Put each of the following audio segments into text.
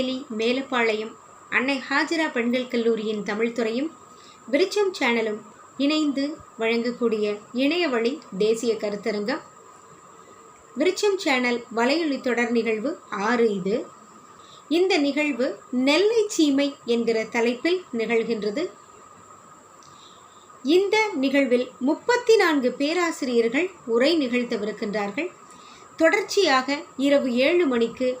அனைவருக்கும் திருநெல்வேலி மேலப்பாளையம் அன்னை ஹாஜரா பெண்கள் கல்லூரியின் தமிழ்துறையும் விருச்சம் சேனலும் இணைந்து வழங்கக்கூடிய இணைய வழி தேசிய கருத்தரங்கம். விருச்சம் சேனல் வலையொலி தொடர் நிகழ்வு ஆறு இது. இந்த நிகழ்வு நெல்லை சீமை என்கிற தலைப்பில் நிகழ்கின்றது. இந்த நிகழ்வில் முப்பத்தி நான்கு பேராசிரியர்கள் உரை நிகழ்த்தவிருக்கின்றார்கள். தொடர்ச்சியாக இரவு ஏழு மணிக்கு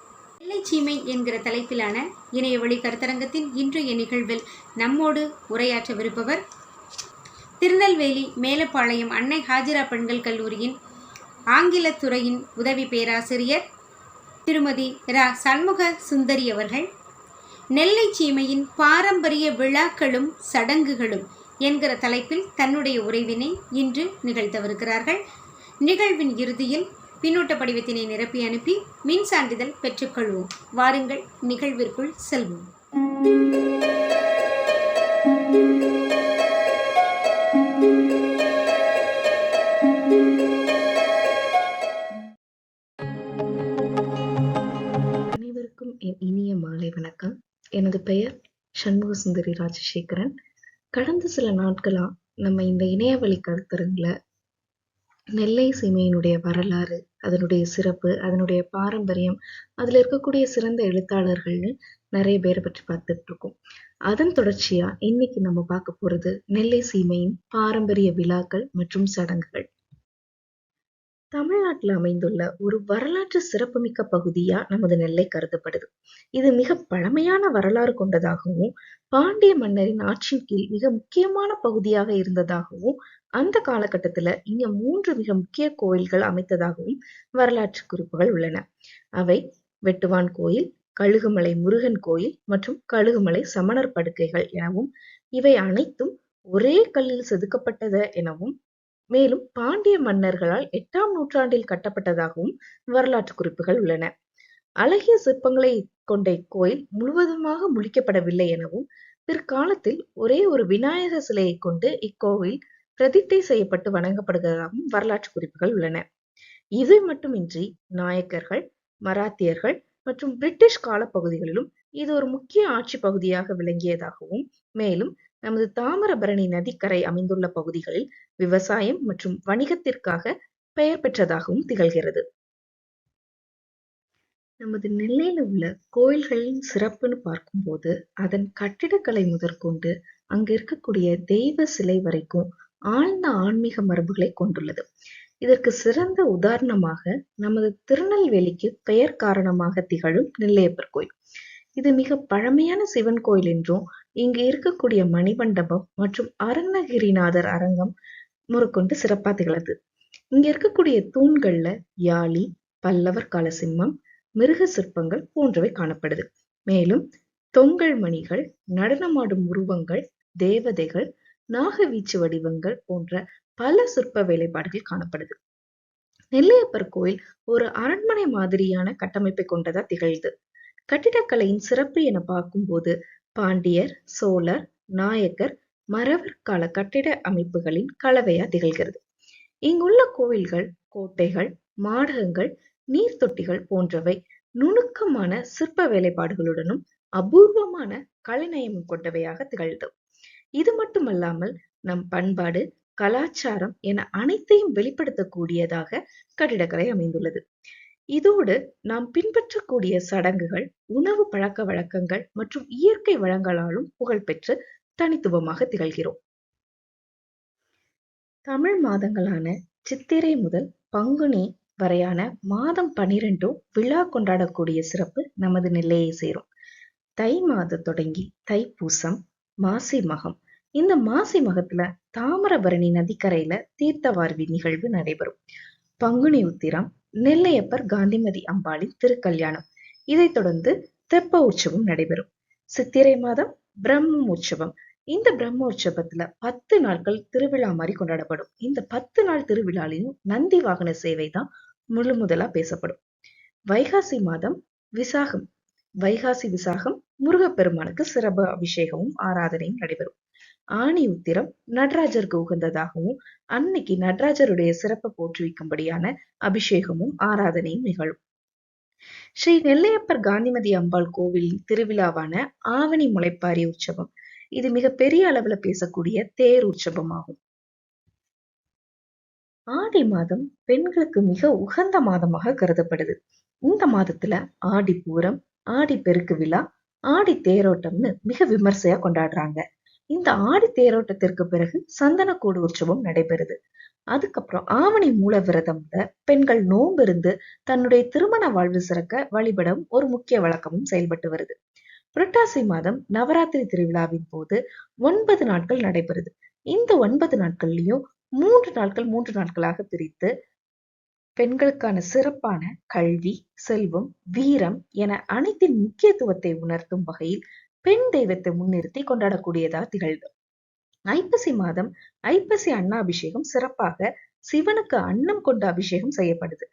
வெள்ளைச்சீமை என்கிற தலைப்பிலான இணையவழி கருத்தரங்கத்தின் இன்றைய நிகழ்வில் நம்மோடு உரையாற்றவிருப்பவர் திருநெல்வேலி மேலப்பாளையம் அன்னை ஹாஜிரா பெண்கள் கல்லூரியின் ஆங்கிலத்துறையின் உதவி பேராசிரியர் திருமதி ரா. சண்முக சுந்தரி அவர்கள் நெல்லை சீமையின் பாரம்பரிய விழாக்களும் சடங்குகளும் என்கிற தலைப்பில் தன்னுடைய உரைவினை இன்று நிகழ்த்தவிருக்கிறார்கள். நிகழ்வின் இறுதியில் பின்னூட்ட படிவத்தினை நிரப்பி அனுப்பி மின் சான்றிதழ் பெற்றுக்கொள்வோம். வாருங்கள் நிகழ்விற்குள் செல்வோம். அனைவருக்கும் என் இனிய மாலை வணக்கம். எனது பெயர் சண்முக சுந்தரி ராஜசேகரன். கடந்த சில நாட்களா நம்ம இந்த இணையவழி கருத்தரங்குல நெல்லை சீமையினுடைய வரலாறு அதனுடைய சிறப்பு அதனுடைய பாரம்பரியம் அதில் இருக்கக்கூடிய சிறந்த எழுத்தாளர்கள்னு நிறைய பேரை பற்றி பார்த்துட்டு இருக்கோம். அதன் தொடர்ச்சியா இன்னைக்கு நம்ம பார்க்க போறது நெல்லை சீமையின் பாரம்பரிய விழாக்கள் மற்றும் சடங்குகள். தமிழ்நாட்டில் அமைந்துள்ள ஒரு வரலாற்று சிறப்புமிக்க பகுதியா நமது நெல்லை கருதப்படுது. இது மிக பழமையான வரலாறு கொண்டதாகவும் பாண்டிய மன்னரின் ஆட்சியின் கீழ் மிக முக்கியமான பகுதியாக இருந்ததாகவும் அந்த காலகட்டத்துல இங்க மூன்று மிக முக்கிய கோயில்கள் அமைத்ததாகவும் வரலாற்று குறிப்புகள் உள்ளன. அவை வெட்டுவான் கோயில் கழுகுமலை முருகன் கோயில் மற்றும் கழுகுமலை சமணர் படுக்கைகள் எனவும் இவை அனைத்தும் ஒரே கல்லில் செதுக்கப்பட்டது எனவும் மேலும் பாண்டிய மன்னர்களால் எட்டாம் நூற்றாண்டில் கட்டப்பட்டதாகவும் வரலாற்று குறிப்புகள் உள்ளன. அழகிய சிற்பங்களை கொண்ட இக்கோயில் முழுவதுமாக முழிக்கப்படவில்லை எனவும் பிற்காலத்தில் ஒரே ஒரு விநாயகர் சிலையை கொண்டு இக்கோவில் பிரதித்தை செய்யப்பட்டு வணங்கப்படுவதாகவும் வரலாற்று குறிப்புகள் உள்ளன. இது மட்டுமின்றி நாயக்கர்கள் மராத்தியர்கள் மற்றும் பிரிட்டிஷ் கால பகுதிகளிலும் இது ஒரு முக்கிய ஆட்சி பகுதியாக விளங்கியதாகவும் மேலும் நமது தாமிரபரணி நதிக்கரை அமைந்துள்ள பகுதிகளில் விவசாயம் மற்றும் வணிகத்திற்காக பெயர் பெற்றதாகவும் திகழ்கிறது. நமது நெல்லையில் உள்ள கோயில்களின் சிறப்புன்னு பார்க்கும்போது அதன் கட்டிடக்கலை முதற்கொண்டு அங்க இருக்கக்கூடிய தெய்வ சிலை வரைக்கும் ஆழ்ந்த ஆன்மீக மரபுகளை கொண்டுள்ளது. இதற்கு சிறந்த உதாரணமாக நமது திருநெல்வேலிக்கு பெயர் காரணமாக திகழும் நெல்லையப்பர் கோயில். இது மிக பழமையான சிவன் கோயில் என்றும் இங்கு இருக்கக்கூடிய மணிமண்டபம் மற்றும் அருணகிரிநாதர் அரங்கம் முறுக்கொண்டு சிறப்பா திகழது. இங்க இருக்கக்கூடிய தூண்கள்ல யாழி பல்லவர் கால சிம்மம் மிருக சிற்பங்கள் போன்றவை காணப்படுது. மேலும் தொங்கல் மணிகள் நடனமாடும் உருவங்கள் தேவதைகள் நாகவீச்சு வடிவங்கள் போன்ற பல சிற்ப வேலைப்பாடுகள் காணப்படுது. நெல்லையப்பர் கோயில் ஒரு அரண்மனை மாதிரியான கட்டமைப்பை கொண்டதா திகழ்து. கட்டிடக்கலையின் சிறப்பு என பார்க்கும்போது பாண்டியர் சோழர் நாயக்கர் மரவர் கால கட்டிட அமைப்புகளின் கலவையா திகழ்கிறது. இங்குள்ள கோவில்கள் கோட்டைகள் மாடகங்கள் நீர்த்தொட்டிகள் போன்றவை நுணுக்கமான சிற்ப வேலைப்பாடுகளுடனும் அபூர்வமான கலைநயமும் கொண்டவையாக திகழ்ந்தது. இது மட்டுமல்லாமல் நம் பண்பாடு கலாச்சாரம் என அனைத்தையும் வெளிப்படுத்தக்கூடியதாக கட்டிடக்கலை அமைந்துள்ளது. இதோடு நாம் பின்பற்றக்கூடிய சடங்குகள் உணவு பழக்க வழக்கங்கள் மற்றும் இயற்கை வளங்களாலும் புகழ்பெற்று தனித்துவமாக திகழ்கிறோம். தமிழ் மாதங்களான சித்திரை முதல் பங்குனி வரையான மாதம் பனிரெண்டும் விழா கொண்டாடக்கூடிய சிறப்பு நமது நிலையை சேரும். தை மாதம் தொடங்கி தைப்பூசம் மாசி மகம். இந்த மாசி மகத்துல தாமிரபரணி நதிக்கரையில தீர்த்தவார்வி நிகழ்வு நடைபெறும். பங்குனி உத்திரம் நெல்லையப்பர் காந்திமதி அம்பாளின் திருக்கல்யாணம். இதைத் தொடர்ந்து தெப்ப உற்சவம் நடைபெறும். சித்திரை மாதம் பிரம்ம உற்சவம். இந்த பிரம்ம உற்சவத்துல பத்து நாட்கள் திருவிழா மாதிரி கொண்டாடப்படும். இந்த பத்து நாள் திருவிழாலையும் நந்தி வாகன சேவை தான் முழு முதலா பேசப்படும். வைகாசி மாதம் விசாகம். வைகாசி விசாகம் முருகப்பெருமானுக்கு சிறப்பு அபிஷேகமும் ஆராதனையும் நடைபெறும். ஆணி உத்திரம் நடராஜருக்கு உகந்ததாகவும் அன்னைக்கு நடராஜருடைய சிறப்பை போற்றுவிக்கும்படியான அபிஷேகமும் ஆராதனையும் நிகழும். ஸ்ரீ நெல்லையப்பர் காந்திமதி அம்பாள் கோவிலின் திருவிழாவான ஆவணி முளைப்பாரி உற்சவம் இது மிக பெரிய அளவுல பேசக்கூடிய தேர் உற்சவமாகும். ஆடி மாதம் பெண்களுக்கு மிக உகந்த மாதமாக கருதப்படுது. இந்த மாதத்துல ஆடி பூரம் ஆடி பெருக்கு விழா ஆடி தேரோட்டம்னு மிக விமர்சையா கொண்டாடுறாங்க. இந்த ஆடி தேரோட்டத்திற்கு பிறகு சந்தனக்கூடு உற்சவம் நடைபெறுது. அதுக்கப்புறம் ஆவணி மூல விரதம்ல பெண்கள் நோன்பு இருந்து தன்னுடைய திருமண வாழ்வு சிறக்க வழிபடும் ஒரு முக்கிய வழக்கமும் செயல்பட்டு வருது. புரட்டாசி மாதம் நவராத்திரி திருவிழாவின் போது ஒன்பது நாட்கள் நடைபெறுது. இந்த ஒன்பது நாட்கள்லயும் மூன்று நாட்கள் மூன்று நாட்களாக பிரித்து பெண்களுக்கான சிறப்பான கல்வி செல்வம் வீரம் என அனைத்தின் முக்கியத்துவத்தை உணர்த்தும் வகையில் பெண் தெய்வத்தை முன்னிறுத்தி கொண்டாடக்கூடியதாக திகழ்வு. ஐப்பசி மாதம் ஐப்பசி அன்னாபிஷேகம் சிறப்பாக சிவனுக்கு அன்னம் கொண்ட அபிஷேகம் செய்யப்படுது.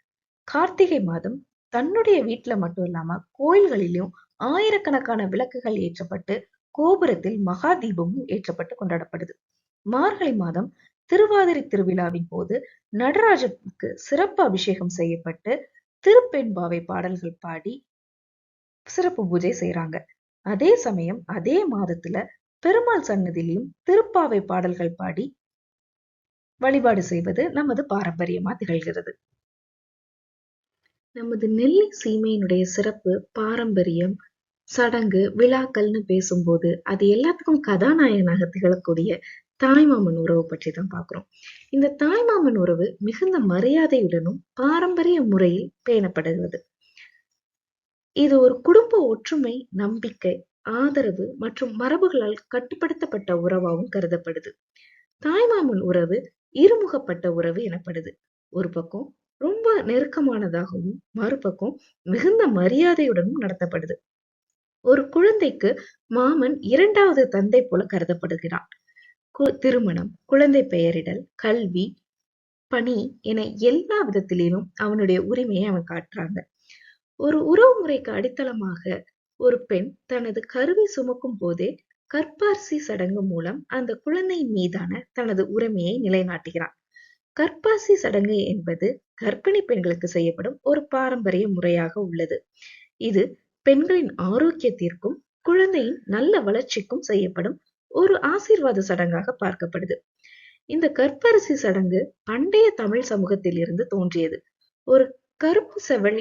கார்த்திகை மாதம் தன்னுடைய வீட்டுல மட்டும் இல்லாம கோயில்களிலும் ஆயிரக்கணக்கான விளக்குகள் ஏற்றப்பட்டு கோபுரத்தில் மகா தீபமும் ஏற்றப்பட்டு கொண்டாடப்படுது. மார்கழி மாதம் திருவாதிரை திருவிழாவின் போது நடராஜனுக்கு சிறப்பு அபிஷேகம் செய்யப்பட்டு திருப்பெண்பாவை பாடல்கள் பாடி சிறப்பு பூஜை செய்யறாங்க அதே சமயம் அதே மாதத்துல பெருமாள் சன்னதியிலும் திருப்பாவை பாடல்கள் பாடி வழிபாடு செய்வது நமது பாரம்பரியமா திகழ்கிறது. நமது நெல்லி சீமையினுடைய சிறப்பு பாரம்பரியம் சடங்கு விழாக்கள்னு பேசும்போது அது எல்லாத்துக்கும் கதாநாயகனாக திகழக்கூடிய தாய்மாமன் உறவு பற்றி தான் பார்க்கிறோம். இந்த தாய்மாமன் உறவு மிகுந்த மரியாதையுடனும் பாரம்பரிய முறையில் பேணப்படுகிறது. இது ஒரு குடும்ப ஒற்றுமை நம்பிக்கை ஆதரவு மற்றும் மரபுகளால் கட்டுப்படுத்தப்பட்ட உறவாகவும் கருதப்படுது. தாய்மாமன் உறவு இருமுகப்பட்ட உறவு எனப்படுது. ஒரு பக்கம் ரொம்ப நெருக்கமானதாகவும் மறுபக்கம் மிகுந்த மரியாதையுடனும் நடத்தப்படுது. ஒரு குழந்தைக்கு மாமன் இரண்டாவது தந்தை போல கருதப்படுகிறான். திருமணம் குழந்தை பெயரிடல் கல்வி பணி என எல்லா விதத்திலும் அவனுடைய உரிமையை அவன் காட்டுறாங்க. ஒரு உறவு முறைக்கு அடித்தளமாக ஒரு பெண் தனது கருவை சுமக்கும் போதே கற்பார்சி சடங்கு மூலம் அந்த குழந்தையின் மீதான தனது உரிமையை நிலைநாட்டுகிறான். கற்பாசி சடங்கு என்பது கர்ப்பிணி பெண்களுக்கு செய்யப்படும் ஒரு பாரம்பரிய முறையாக உள்ளது. இது பெண்களின் ஆரோக்கியத்திற்கும் குழந்தையின் நல்ல வளர்ச்சிக்கும் செய்யப்படும் ஒரு ஆசீர்வாத சடங்காக பார்க்கப்படுது. இந்த கற்பரிசி சடங்கு பண்டைய தமிழ் சமூகத்தில் இருந்து தோன்றியது. ஒரு கருப்பு செவல்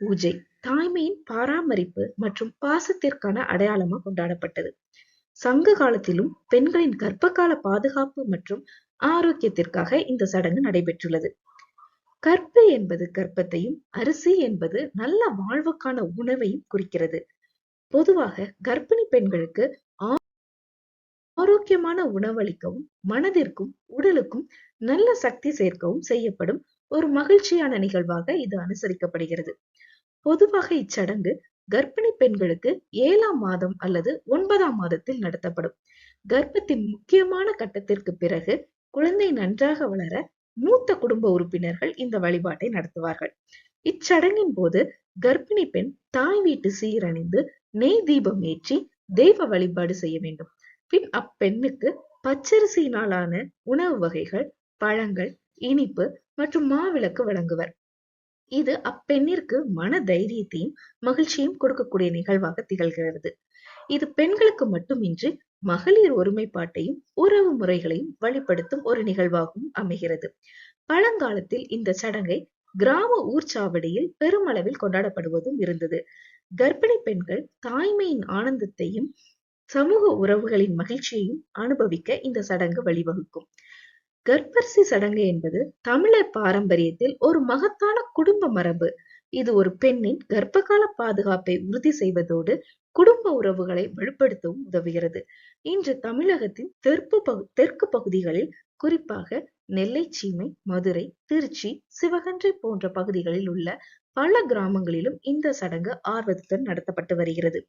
பூஜை தாய்மையின் பராமரிப்பு மற்றும் பாசத்திற்கான அடையாளமா கொண்டாடப்பட்டது. சங்க காலத்திலும் பெண்களின் கர்ப்பகால பாதுகாப்பு மற்றும் ஆரோக்கியத்திற்காக இந்த சடங்கு நடைபெற்றுள்ளது. கற்பு என்பது கற்பத்தையும் அரிசி என்பது நல்ல வாழ்வுக்கான உணவையும் குறிக்கிறது. பொதுவாக கர்ப்பிணி பெண்களுக்கு ஆரோக்கியமான உணவளிக்கவும் மனதிற்கும் உடலுக்கும் நல்ல சக்தி சேர்க்கவும் செய்யப்படும் ஒரு மகிழ்ச்சியான நிகழ்வாக இது அனுசரிக்கப்படுகிறது. பொதுவாக இச்சடங்கு கர்ப்பிணி பெண்களுக்கு ஏழாம் மாதம் அல்லது ஒன்பதாம் மாதத்தில் நடத்தப்படும். கர்ப்பத்தின் முக்கியமான கட்டத்திற்கு பிறகு குழந்தை நன்றாக வளர மூத்த குடும்ப உறுப்பினர்கள் இந்த வழிபாட்டை நடத்துவார்கள். இச்சடங்கின் போது கர்ப்பிணி பெண் தாய் வீட்டு சீரணிந்து நெய் தீபம் ஏற்றி தெய்வ வழிபாடு செய்ய வேண்டும். பின் அப்பெண்ணுக்கு பச்சரிசியினாலான உணவு வகைகள் பழங்கள் இனிப்பு மற்றும் மாவிளக்கு வழங்குவர். இது அப்பெண்ணிற்கு மன தைரியத்தையும் மகிழ்ச்சியும் கொடுக்கக்கூடிய நிகழ்வாக திகழ்கிறது. இது பெண்களுக்கு மட்டுமின்றி மகளிர் ஒருமைப்பாட்டையும் உறவு முறைகளையும் வழிப்படுத்தும் ஒரு நிகழ்வாகவும் அமைகிறது. பழங்காலத்தில் இந்த சடங்கை கிராம ஊர்ச்சாவடியில் பெருமளவில் கொண்டாடப்படுவதும் இருந்தது. கர்ப்பிணி பெண்கள் தாய்மையின் ஆனந்தத்தையும் சமூக உறவுகளின் மகிழ்ச்சியையும் அனுபவிக்க இந்த சடங்கு வழிவகுக்கும். கற்பரிசி சடங்கு என்பது தமிழர் பாரம்பரியத்தில் ஒரு மகத்தான குடும்ப மரபு. இது ஒரு பெண்ணின் கர்ப்பகால பாதுகாப்பை உறுதி செய்வதோடு குடும்ப உறவுகளை வலுப்படுத்தவும் உதவுகிறது. இன்று தமிழகத்தின் தெற்கு பகு தெற்கு பகுதிகளில் குறிப்பாக நெல்லை சீமை மதுரை திருச்சி சிவகங்கை போன்ற பகுதிகளில் உள்ள பல கிராமங்களிலும் இந்த சடங்கு ஆர்வத்துடன் நடத்தப்பட்டு வருகிறது.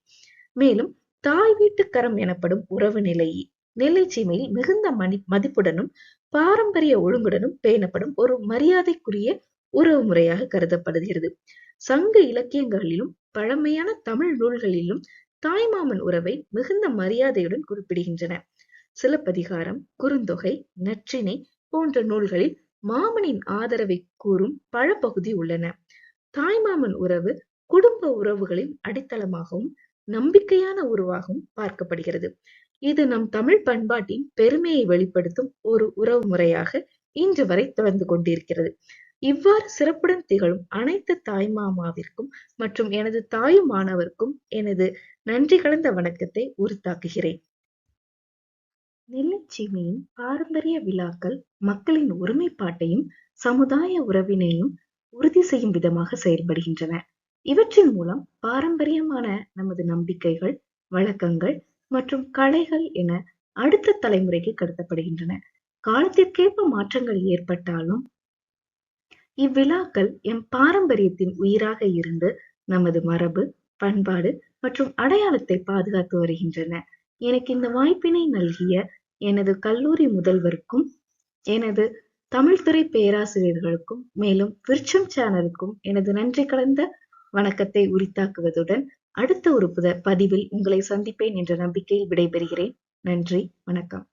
மேலும் தாய் வீட்டுக்கரம் எனப்படும் உறவு நிலை நெல்லை மிகுந்த மணி மதிப்புடனும் பாரம்பரிய ஒழுங்குடனும் பேணப்படும் ஒரு மரியாதைக்குரிய உறவு முறையாக கருதப்படுகிறது. சங்க இலக்கியங்களிலும் பழமையான தமிழ் நூல்களிலும் தாய்மாமன் உறவை மிகுந்த மரியாதையுடன் குறிப்பிடுகின்றன. சிலப்பதிகாரம் குறுந்தொகை நற்றினை போன்ற நூல்களில் மாமனின் ஆதரவை கூறும் பழ பகுதி உள்ளன தாய்மாமன் உறவு குடும்ப உறவுகளின் அடித்தளமாகவும் நம்பிக்கையான உருவாகவும் பார்க்கப்படுகிறது. இது நம் தமிழ் பண்பாட்டின் பெருமையை வெளிப்படுத்தும் ஒரு உறவு முறையாக இன்று வரை தொடர்ந்து கொண்டிருக்கிறது. இவ்வாறு சிறப்புடன் திகழும் அனைத்து தாய்மாமாவிற்கும் மற்றும் எனது தாயுமானவர்க்கும் எனது நன்றி கலந்த வணக்கத்தை உறுத்தாக்குகிறேன் நெல்லச்சீமையின் பாரம்பரிய விழாக்கள் மக்களின் ஒருமைப்பாட்டையும் சமுதாய உறவினையும் உறுதி செய்யும் விதமாக செயல்படுகின்றன. இவற்றின் மூலம் பாரம்பரியமான நமது நம்பிக்கைகள் வழக்கங்கள் மற்றும் கலைகள் என அடுத்த தலைமுறைக்கு கடத்தப்படுகின்றன காலத்திற்கேற்ப மாற்றங்கள் ஏற்பட்டாலும் இவ்விழாக்கள் எம் பாரம்பரியத்தின் உயிராக இருந்து நமது மரபு பண்பாடு மற்றும் அடையாளத்தை பாதுகாத்து வருகின்றன. எனக்கு இந்த வாய்ப்பினை நல்கிய எனது கல்லூரி முதல்வருக்கும் எனது தமிழ்துறை பேராசிரியர்களுக்கும் மேலும் விருட்சம் சேனலுக்கும் எனது நன்றி கலந்த வணக்கத்தை உரித்தாக்குவதுடன் அடுத்த ஒரு புத பதிவில் உங்களை சந்திப்பேன் என்ற நம்பிக்கையில் விடைபெறுகிறேன். நன்றி வணக்கம்.